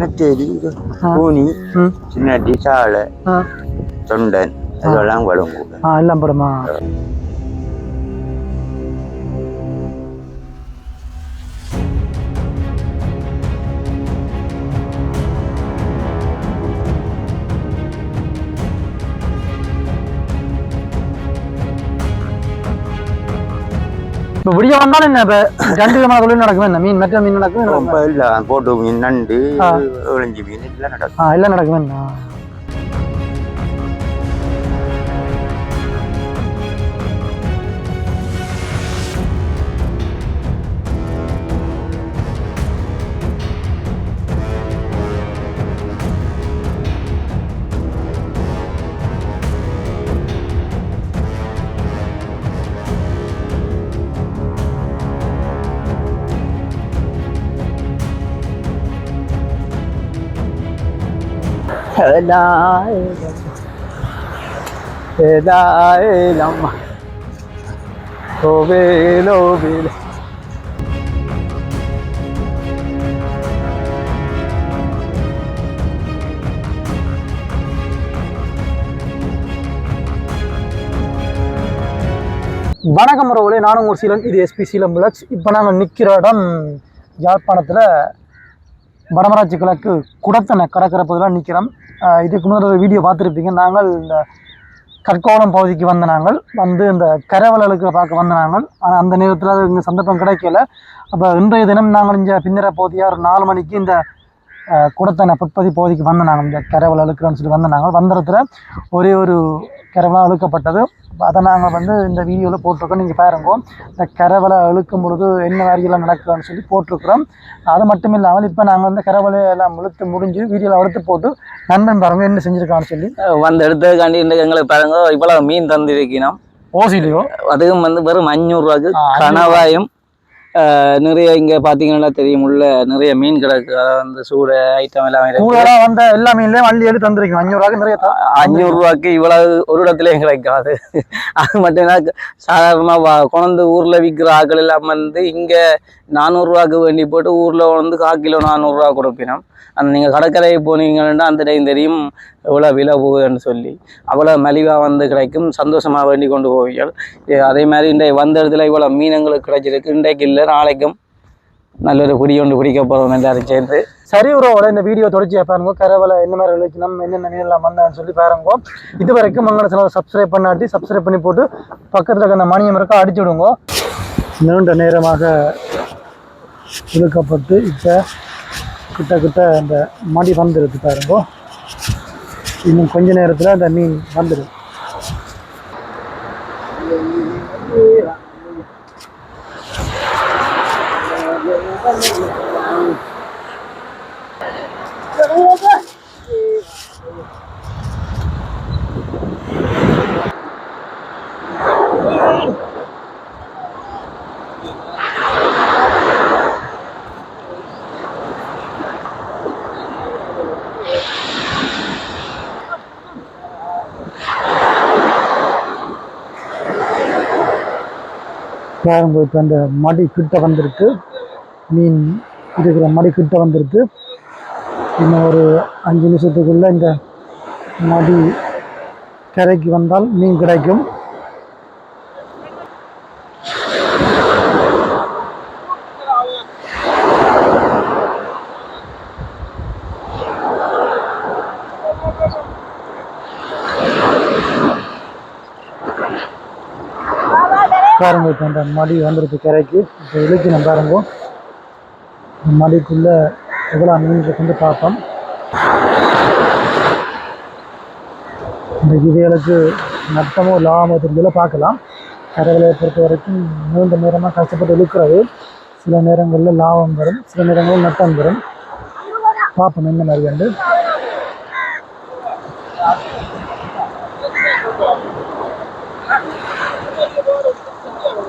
நெத்தேரி பூனி சின்னட்டி சாலை தொண்டன் இதெல்லாம் ஆ எல்லாம் படமா? இப்போ விடிய வந்தாலும் என்ன இப்போ ரெண்டு விதமான தொழில் நடக்குமே என்ன? மீன் மெட்ட மீன் நடக்குமே? இல்லை போட்டு மீன் நண்டு மீன் இதெல்லாம் நடக்கும். எல்லாம் நடக்குமே என்ன? ஏதாயிலம்மா வணக்கம் உறவுகளே நானும் ஒரு சீலம் இது எஸ்பி சீலம் பிளக்ஸ் இப்போ நாங்கள் நிற்கிற இடம் யாழ்ப்பாணத்தில் வடமராட்சி கிழக்கு குடத்தனை கடற்கரை பகுதியில் நிற்கிறோம் இதுக்கு முன்னாடி வீடியோ பார்த்துருப்பீங்க. நாங்கள் இந்த கற்கோளம் பகுதிக்கு வந்த நாங்கள். வந்து இந்த கரவலலுக்கு பார்க்க வந்த நாங்கள். ஆனால் அந்த நேரத்தில் அது இங்கே சந்தர்ப்பம் கிடைக்கல. அப்போ இன்றைய தினம் நாங்கள் இங்கே பின்னர பகுதியாக ஒரு நாலு மணிக்கு இந்த குடத்தனை பிற்பதி பகுதிக்கு வந்த நாங்கள் இந்த கரவல் அழுக்கிறோன்னு சொல்லி வந்த நாங்கள். வந்த இடத்துல ஒரே ஒரு கரவலாக அழுக்கப்பட்டது. அதை நாங்கள் வந்து இந்த வீடியோவில் போட்டிருக்கோம். நீங்கள் பாருங்க. இந்த கரவலை இழுக்கும் பொழுது என்ன வேலையெல்லாம் நடக்குதுன்னு சொல்லி போட்டிருக்கிறோம். அது மட்டும் இல்லாமல் இப்போ நாங்கள் வந்து கரவலை எல்லாம் இழுத்து முடிஞ்சு வீடியோவில் எடுத்து போட்டு நண்பன் பாருங்க என்ன செஞ்சுருக்கான்னு சொல்லி. வந்து எடுத்ததுக்காண்டி இன்றைக்கு எங்களுக்கு பாருங்க இவ்வளவு மீன் தந்து வைக்கணும். ஓசிலியோ? அதுவும் வந்து வெறும் அஞ்சூறு ரூபாய்க்கு ஆ, அஞ்சூறு கனவாயும் நிறைய இங்க பாத்தீங்கன்னா தெரியும் உள்ள நிறைய மீன் கிடக்கு. அதாவது வந்து சூட ஐட்டம் எல்லாம் கூடுதலாக வந்த எல்லா மீன்லேயும் வள்ளி எடுத்து தந்திருக்கோம் அஞ்சூறு ரூபாய்க்கு நிறைய அஞ்சூறு ரூபாய்க்கு இவ்வளவு ஒரு இடத்துலயும் கிடைக்காது. அது மட்டும்தான் சாதாரணமா வா- கொண்டு ஊர்ல விற்கிற ஆட்கள் எல்லாம் வந்து இங்க நானூறு ரூபாய்க்கு வேண்டி போட்டு ஊர்ல வந்து கால் கிலோ நானூறு ரூபா கொடுப்பினோம். அந்த நீங்க கடற்கரை போனீங்கன்னா அந்த டைம் தெரியும். எவ்வளோ விலை போகுதுன்னு சொல்லி அவ்வளோ மலிவாக வந்து கிடைக்கும் சந்தோஷமாக வேண்டி கொண்டு போவீர்கள். அதே மாதிரி இந்த வந்த இடத்துல இவ்வளோ மீனங்களுக்கு கிடைச்சிருக்கு. இன்றைக்கு இல்லை நாளைக்கும் நல்ல ஒரு குடி ஒன்று குடிக்க போகிறோம் எல்லாரும் சேர்ந்து. சரி உறவோட இந்த வீடியோ தொடர்ச்சியாக பாருங்க. கரவலை என்ன மாதிரி விளைக்கணும் என்னென்ன மீனெல்லாம் வந்தான்னு சொல்லி பாருங்க. இது வரைக்கும் மங்கள சேனல் சப்ஸ்கிரைப் பண்ணாட்டி சப்ஸ்கிரைப் பண்ணி போட்டு பக்கத்தில் இருக்க அந்த மணியம் இருக்கா அடிச்சு விடுங்க. நீண்ட நேரமாக இழுக்கப்பட்டு இப்போ கிட்ட கிட்ட அந்த மடி வந்துடுது பாருங்க. இன்னும் கொஞ்ச நேரத்தில் அந்த மீன் வந்துடும் பாருங்க இப்போ அந்த மடி கிட்ட வந்திருக்கு. மீன் இருக்கிற மடி கிட்ட வந்திருக்கு. இன்னும் ஒரு அஞ்சு நிமிஷத்துக்குள்ளே இந்த மடி கரைக்கு வந்தால் மீன் கிடைக்கும். பாருங்க இப்போ அந்த மடி வந்துருக்கு கரைக்கு. இப்போ இழுக்கணும் பாருங்க. மடிக்குள்ள எவ்வளோ மீன் இருக்குன்னு பார்ப்போம். இந்த விதைகளுக்கு நட்டமோ லாபமோ தெரியல பார்க்கலாம். கரைகளை பொறுத்த வரைக்கும் நீண்ட நேரமாக கஷ்டப்பட்டு இழுக்கிறது. சில நேரங்களில் லாபம் வரும் சில நேரங்களில் நட்டம் வரும். பார்ப்போம் என்ன மாதிரி வந்து.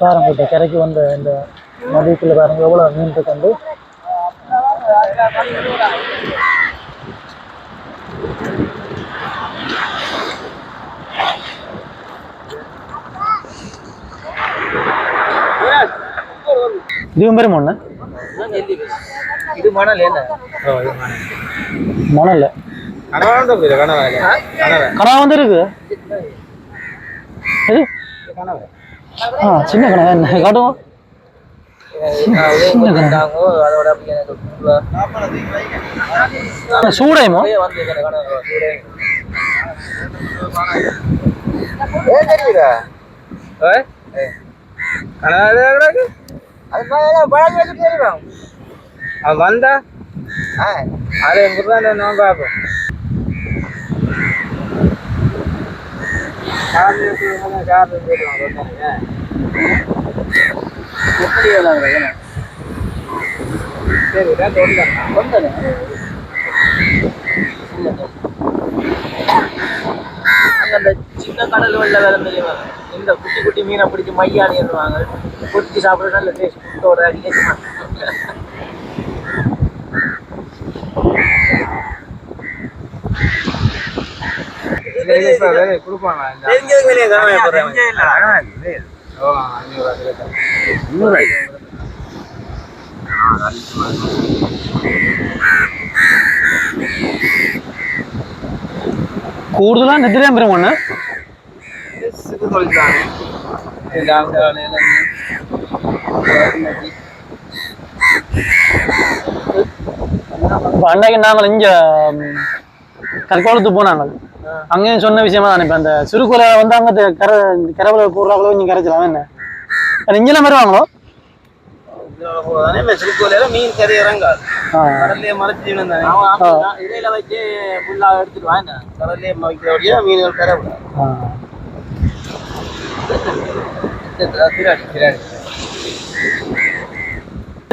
பாருங்க கரைக்கு வந்த இந்த நதிக்குள்ள பாருங்க எவ்வளோ மீன் இருக்கு இதுவும் பெரும் ஒன்று இது மணல் என்ன மணல் கனவா. வந்து இருக்கு. எது ஆ சின்ன கனவா என்ன காட்டுவோம். சின்ன கனவா அதோட அப்படி எனக்கு ஆ, சூடையுமோ வந்து? அது எங்க நான் எப்படி சரி கொண்டது அந்த சின்ன கடல் வெள்ள வேலை தெரியுமா? இந்த குட்டி குட்டி மீனை பிடிச்சி மையானி என்னவாங்க. பிடிச்சி சாப்பிட நல்ல டேஸ்ட் ஃபுட்டோட കൂടുതലാണ് നെതിരാൻ പെരും ஒன்று இப்போ அன்னைக்கு நாங்கள் இங்கே கற்கோளத்துக்கு போனாங்க அங்கேயும் சொன்ன விஷயமா தானே. இப்போ அந்த சிறுகுலை வந்து அங்கே கரை கரவில் போடுறாங்களோ இங்கே கரைச்சலாம். என்ன? இங்கெல்லாம் வருவாங்களோ? மீன் கறி இறங்காது. கடல்லே மறைச்சு இடையில வச்சு ஃபுல்லா எடுத்துட்டு வாங்க கடல்லே வைக்கிறபடியா மீன்கள் கரை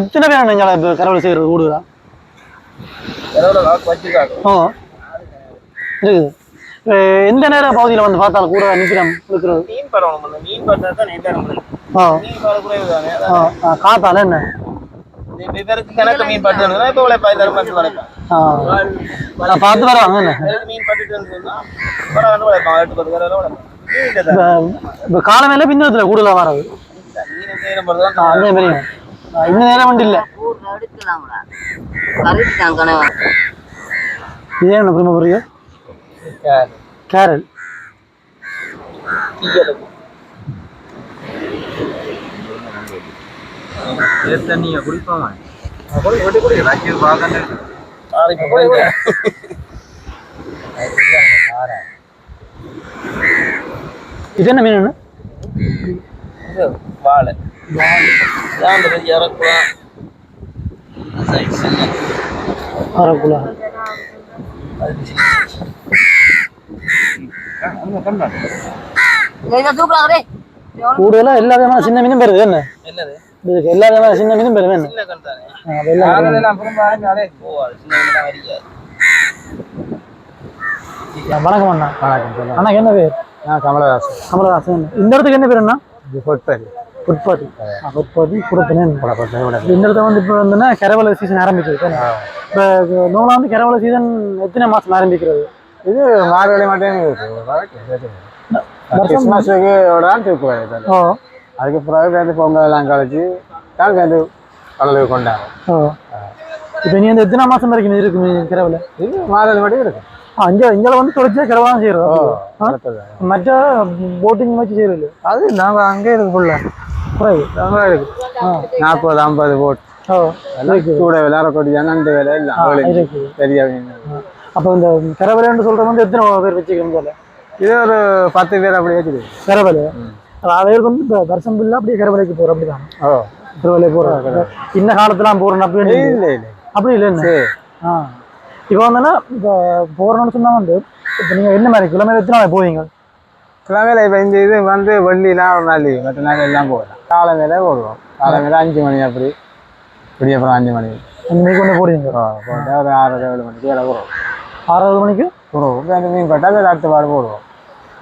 எத்தனை பேர் நீங்கள் இப்போ கரவில் இருக்குது. எந்த நேரம் பகுதியில் வந்து பார்த்தாலும் கூட நிற்கிறோம் இருக்கிறது? மீன் படம் மீன் படம் தான் நேரம் ஆ. மீன் படம் குறைவு தானே ஆ ஆ, காத்தால என்ன? கணக்கு மீன் பட்டு இப்போ உழைப்பா தரம் பார்த்து உழைப்பேன் பார்த்து இவருக்கு மீன் பட்டுட்டு சொன்னா பரவாயில்ல உழைப்பான் எட்டு பத்து பேர் உழைப்பான் மீன் தான் இப்போ இப்போ கால மேலே பின்னத்தில் கூடுதலாக வராது அதே மாதிரி. இந்த நேரம் வண்டி இல்லை. இதே என்ன பிரம்ம புரிய தான் கேரல் தண்ணியை குடிப்போமா இது என்ன மீன் வாழை தான் அந்த அது ஆ, அது எல்லாம் பெறுது. அதெல்லாம் அப்புறம் வாங்கினாலே போவாது சின்ன மீன்லாம் வரிக்காது ஆ, வணக்கம் அண்ணா. வணக்கம் அண்ணா என்ன பேர்? நான் கமலதாசன் கமலஹாசன். இந்த இடத்துக்கு என்ன பேர் அண்ணா? உற்பத்தி உற்பத்தி கொடுத்தனேன் இந்த இடத்துல வந்து இப்போ வந்துன்னா கரவலை சீசன் ஆரம்பிச்சது இப்போ நோலாம் வந்து கரவலை சீசன் எத்தனை மாதம் ஆரம்பிக்கிறது? இது மார்கழி இருக்கு. கிறிஸ்மஸுக்கு தான் தூக்குவாங்க ஓ. அதுக்கு பிறகு வந்து பொங்கல் எல்லாம் கழிச்சு தான் வந்து கடலுக்கு கொண்டாங்க ஓ. இப்போ நீ வந்து எத்தனை மாதம் வரைக்கும் இருக்கு மீ கரவலை இது மார்கழி மட்டும் இருக்கு. ஆ இங்கே வந்து தொடர்ச்சியா கரவா தான் ஓ செய்கிறோம். மற்ற போட்டிங் வச்சு செய்யறது. அது நாங்கள் அங்கே இருக்கு ஃபுல்லாக குறைவு நாங்களும் இருக்கு. நாற்பது ஐம்பது போட் ஓ எல்லாம் கூட நண்டு வேலை இருக்கு. பெரிய. அப்போ இந்த கரவலைன்னு சொல்கிற வந்து எத்தனை பேர் வச்சுக்கிறோம் போல இது ஒரு பத்து பேர் அப்படி வச்சுது. கரவலை அதாவது வந்து இப்போ வருஷம் ஃபுல்லாக அப்படியே கரவலைக்கு போகிறோம் அப்படி தான் ஓ கரவலை இந்த காலத்துலாம் போகிறோம் அப்படி இல்லை இல்லை அப்படி இல்லை என்ன சரி. ஆ. இப்போ வந்தோன்னா இப்போ போகிறோம்னு சொன்னா வந்து இப்போ நீங்கள் என்ன மாதிரி கிலோமீட்டர் எத்தனை போவீங்க? கிழமையில இப்போ இந்த இது வந்து வெள்ளிலாம் ஒரு நாள் மற்ற நாள் எல்லாம் போகலாம் காலை மேலே போடுவோம். காலை மேலே அஞ்சு மணி அப்படி. இப்படி அப்புறம் அஞ்சு மணி. அஞ்சு மணிக்கு கொண்டு போடுவீங்க. ஒரு ஆறு ஏழு மணிக்கு வேலை போடுவோம் ஆறாவது மணிக்கு போடுவோம் அந்த மீன் பட்டால் அடுத்த வாரம் போடுவோம்.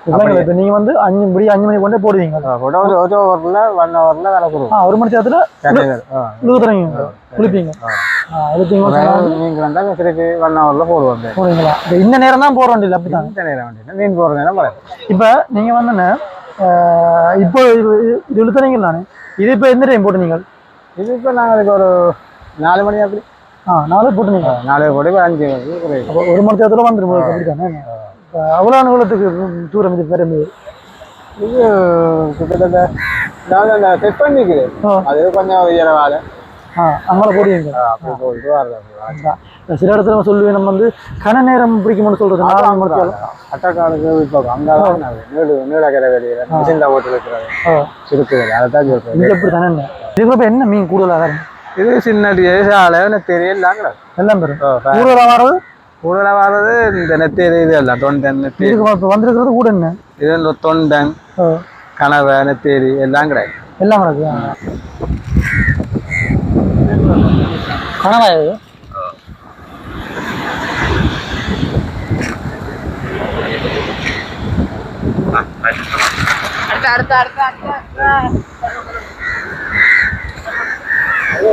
இப்போ நீங்கள் வந்து அஞ்சு மணி அஞ்சு மணிக்கு கொண்டே போடுவீங்க. போட்டால் ஒரு ஒரு ஹவரில் ஒன் ஹவரில் வேலை போடுவோம். ஆ ஒரு மணி நேரத்தில் இழுத்துறீங்க குளிப்பீங்க. இழுத்தீங்க மீன் வந்தால் திருப்பி ஒன் ஹவரில் போடுவோம் போடுவீங்களா? இப்போ இந்த நேரம் தான் போட வேண்டியது அப்படிதான் இந்த நேரம் வேண்டியது மீன் போடுற நேரம் இப்போ நீங்கள் வந்து என்ன, ஆஹ் இப்போ இது இது இழுத்துறீங்க நானே? இது இப்போ எந்த டைம் போட்டு நீங்கள்? இது இப்போ நாங்கள் அதுக்கு ஒரு நாலு மணி அப்படி ஆ நாளே போட்டு நீங்கள் நாலு போட்டு அஞ்சு ஒரு மணி நேரத்தில் வந்துடும் அப்படி தானே இப்போ அவ்வளோ அனுகூலத்துக்கு தூரம் இது பெரும்பு இது கிட்டத்தட்ட நான் அந்த செட் பண்ணிக்குது ஆ. அது கொஞ்சம் உயர வேலை அங்கே போடுவீங்க. சில இடத்துல சொல்லுவேன் நம்ம வந்து கன நேரம் பிடிக்கும்னு சொல்றது நாலு அட்டக்காலுக்கு இப்போ அங்கே தான் நீடு நீலக்கரை வெளியில் மிஷினில் ஓட்டு வைக்கிறது ஆ. இருக்குது அதை தான் சொல்கிறேன் இது எப்படி தானே என்ன? இதுக்கு இப்போ என்ன மீன் கூடுதலாக? வரும் இது சின்ன சாலை நெத்தேரி எல்லாம் கிடக்கு. எல்லாம் பெரும். வர்றது கூடுதலாக வர்றது இந்த நெத்தேரி இது எல்லாம் தொண்டன் நெத்தேரி இப்போ வந்திருக்கிறது கூட என்ன? இது தொண்டன். கனவை நெத்தேரி எல்லாம் கிடக்கு. எல்லாம் கிடக்கு கனவா இது?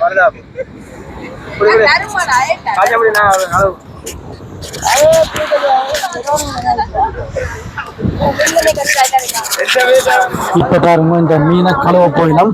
அழுற தருமாடா ஏட்டா இப்போ பாருங்க இந்த மீனை கழுவ போயிடும்.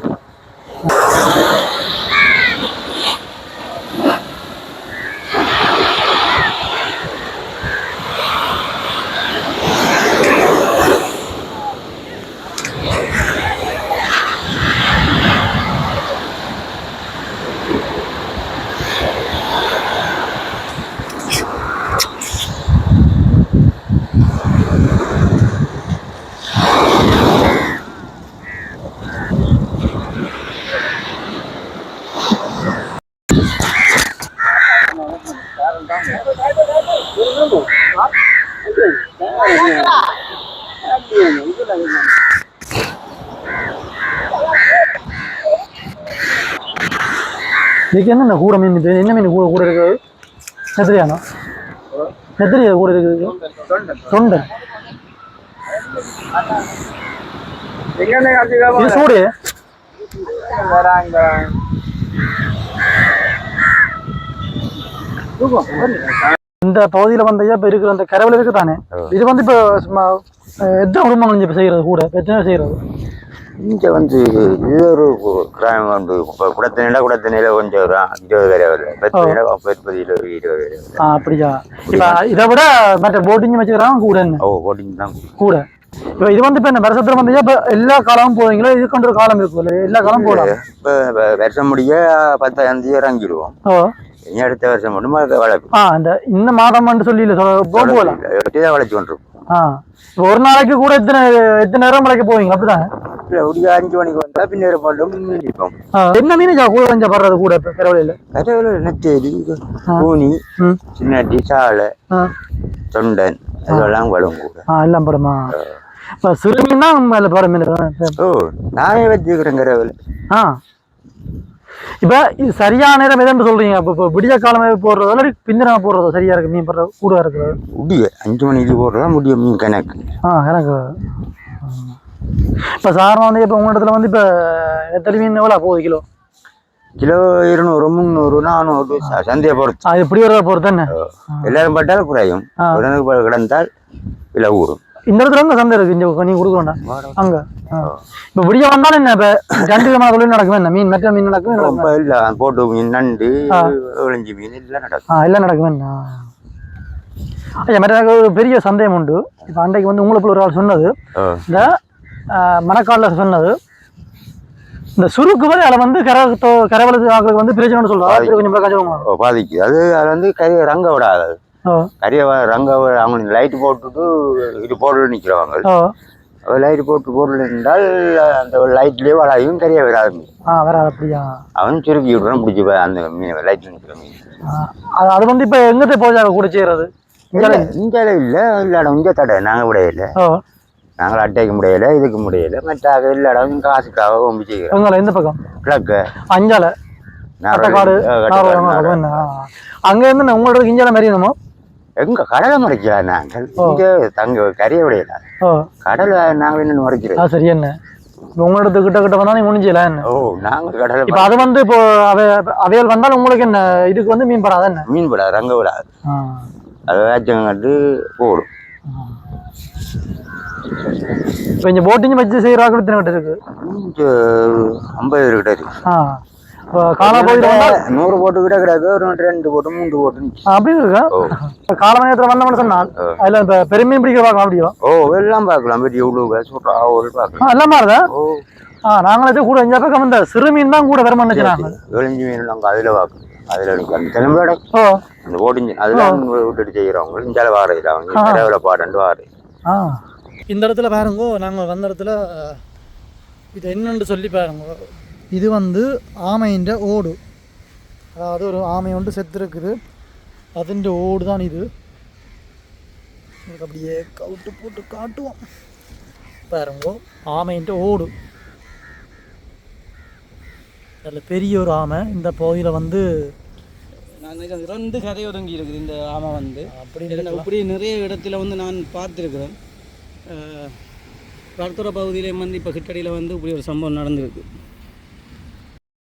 இதுக்கு என்னென்ன கூட மீன் இது என்ன மீன் கூட கூட இருக்குது? நெத்திரியானா நெத்திரியா கூட இருக்குது தொண்டை. இது சூடு. இந்த பகுதியில் வந்து இப்போ இருக்கிற அந்த கரவில் இருக்கு தானே இது வந்து இப்போ எத்தனை குடும்பங்கள் இப்போ செய்கிறது கூட? எத்தனை செய்கிறது இங்கே வந்து இது ஒரு கிராமம் உண்டு இப்போ குடத்தனையில கொஞ்சம் ஒரு இருபது பேர் வரல பத்து பத்து இருபது இருபது பேர் அப்படியா? இப்போ இதை விட மற்ற போட்டிங் வச்சுக்கிறாங்க கூட ஓ போட்டிங் தான் கூட. இப்போ இது வந்து இப்போ என்ன வருஷத்துல வந்து இப்போ எல்லா காலமும் போவீங்களா? இது கொண்டு ஒரு காலம் இருக்கும் இல்லை எல்லா காலமும் போகலாம். இப்போ வருஷம் முடிய பத்தாயிரம் தேதி இறங்கிடுவோம். ஓ. இனி அடுத்த வருஷம் மட்டும் வளர்ப்பு. ஆ இந்த இந்த மாதம்னு சொல்லி இல்லை போகலாம். வளர்ச்சி இப்போ ஒரு நாளைக்கு கூட எத்தனை எத்தனை நேரம் மலைக்கு போவீங்க? அப்படிதான். இல்லை ஒரு அஞ்சு மணிக்கு வந்தா பின்னர் மட்டும் நிற்போம் என்ன மீன் கூட கொஞ்சம் படுறது கூட இப்போ கரவலையில் கதவுல நெத்தேரி பூனி சின்னட்டி சாலை தொண்டன் இதெல்லாம் வரும் கூட. எல்லாம் படுமா? இப்போ சிறு மீன் தான் மேலே படம்? ஓ நானே ஆ. இப்போ இது சரியான நேரம் எதுன்னு சொல்றீங்க? இப்போ இப்போ விடிய காலமே போடுறதோ இல்லை பிந்திரமா போடுறதோ? சரியா இருக்கு? மீன் போடுற கூட இருக்கிறது? முடிய அஞ்சு மணிக்கு போடுறதா? முடியும் மீன் கணக்கு. ஆ எனக்கு இப்போ சாதாரண வந்து இப்போ உங்கள் இடத்துல வந்து இப்போ எத்தனை மீன் எவ்வளோ போகுது கிலோ? கிலோ இருநூறு முந்நூறு நானூறு சந்தையை பொறுத்து. எப்படி வரத பொறுத்து தானே? எல்லாரும் பட்டால் குறையும். உடனுக்கு கிடந்தால் விலை ஊறும் இந்த இடத்துல எங்க சந்தை இருக்கு? இங்க நீ கொடுக்க வேண்டாம். அங்க. இப்போ விடிய வந்தாலும் என்ன இப்போ ரெண்டு விதமான தொழில் நடக்குமே என்ன? மீன் மெட்ட மீன் நடக்குமே? இல்லை. போட்டு மீன் நண்டு. ஒளிஞ்சி மீன் எல்லாம் நடக்கும். ஆ எல்லாம் நடக்குமே என்ன? ஐயா மற்ற எனக்கு ஒரு பெரிய சந்தேகம் உண்டு. இப்போ அன்றைக்கு வந்து உங்களை போல ஒரு ஆள் சொன்னது. இந்த மணக்காலில் சொன்னது. இந்த சுருக்கு வந்து அதில் வந்து கரை தோ- கரை வளர்த்து ஆக்களுக்கு வந்து பிரச்சனைன்னு சொல்றாங்க. பாதி. கொஞ்சம் கஜம் ஓ, பாதிக்கு. அது அது வந்து கரிய ரங்க விடாது. கரிய ரங்க அவங்க லைட் போட்டுட்டு இது போட்டு நிற்கிறவங்க லைட் போட்டு பொருள் என்றால் அந்த லைட்லேயே வளையும் கரிய மீன் ஆ வேற அப்படியா? அவன் சுருக்கி விடுறான் பிடிச்சி போய் அந்த மீன் லைட்டில் நிற்கிற மீன். அது வந்து இப்போ எங்கத்தை போச்சாக கூட செய்யறது? இல்லை இங்கே இல்லை? இல்லாடம் இங்கே தடை நாங்கள் விடையில நாங்கள் அட்டைக்கு முடியல இதுக்கு முடியல மற்றாக இல்லாடம் காசுக்காக ஒம்பி செய்கிறோம் எங்களை எந்த பக்கம்? கிழக்கு. அஞ்சால? கட்டக்காடு நாகர்கோவில் என்ன அங்க இருந்து நான் உங்களோட இஞ்சால மறியணுமோ? எங்க கடலை மறைக்கலாம் நாங்கள்? இங்கே தங்க கரையை விடையில? கடலை நாங்கள் என்ன மறைக்கிறோம்? சரி என்ன? உங்களோட கிட்ட கிட்ட வந்தா முடிஞ்சல ஓ நாங்கள் கடலை இப்போ அது வந்து இப்போ அவை அவையல் வந்தாலும் உங்களுக்கு என்ன? இதுக்கு வந்து மீன் படாத என்ன? மீன் விடாது ரங்க விடாது. அதை வேச்சம் கட்டு போடும். இப்போ இந்த போட்டிங் வச்சு எத்தனை கிட்ட இருக்கு? இங்கே ஐம்பது கிட்ட இருக்கு. காலா போயிட்டு வந்தா நூறு போட்டு கிட்ட கிடக்கு ஒரு ரெண்டு போட்டு மூன்று போட்டு அப்படி இருக்கா? இப்போ காலமயத்தில் வந்தோம்னு சொன்னால் அதில் இப்போ பெருமையும் பிடிக்க பார்க்கலாம் அப்படியோ? ஓ எல்லாம் பார்க்கலாம் பெரிய உழுவு சொல்கிறா அவள் ஆ பார்க்கலாம். எல்லாம் மாறுதா? ஆ நாங்களே கூட இந்த பக்கம் இந்த சிறு மீன் தான் கூட வருமானு நினைச்சாங்க விளைஞ்சி மீன் நாங்கள் அதில் பார்க்கணும் அதில் நிற்கும் அந்த தெலும்போட ஓ. அந்த ஓடிஞ்சு அதெல்லாம் விட்டுட்டு செய்கிறவங்க இஞ்சால வாரையில் அவங்க ஆ. இரவில் பாடண்டு வாரை. ஆ. இந்த இடத்துல பாருங்க நாங்கள் வந்த இடத்துல இது என்னன்னு சொல்லி பாருங்க. இது வந்து ஆமைன்ற ஓடு. அதாவது ஒரு ஆமை ஒன்று செத்துருக்குது. அதுன்ற ஓடு தான் இது. இதுக்கு அப்படியே கவுட்டு போட்டு காட்டுவோம். பாருங்கோ ஆமைன்ற ஓடு. அதில் பெரிய ஒரு ஆமை. இந்த பகுதியில் வந்து இறந்து கதை ஒதுங்கி இருக்குது இந்த ஆமை வந்து. அப்படி அப்படி நிறைய இடத்துல வந்து நான் பார்த்துருக்குறேன். கடற்கரை பகுதியிலே வந்து இப்போ கிட்டடியில் வந்து இப்படி ஒரு சம்பவம் நடந்திருக்கு.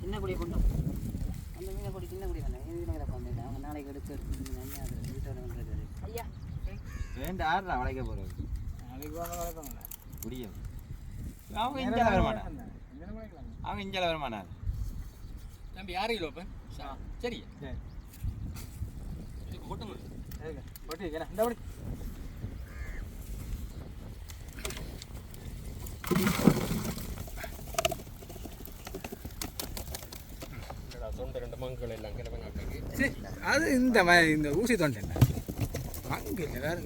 சின்ன குடி கொண்டு அந்த மீனை கொடி சின்ன குடி வேண்டாம் மீனை கிடப்பாங்க அவங்க நாளைக்கு எடுத்து எடுத்து அது வீட்டோட பண்ணுறது ஐயா வேண்டாம் ஆடுறா? வளைக்க போறது நாளைக்கு வாங்க வளர்ப்பாங்க முடியும் அவங்க இஞ்சால வர மாட்டான் அவங்க இஞ்சால வர மாட்டான் தம்பி யாரு கிலோ இப்போ சரி. அது இந்த ம- இந்த ஊசி தொண்டை அங்கே இல்லை வேற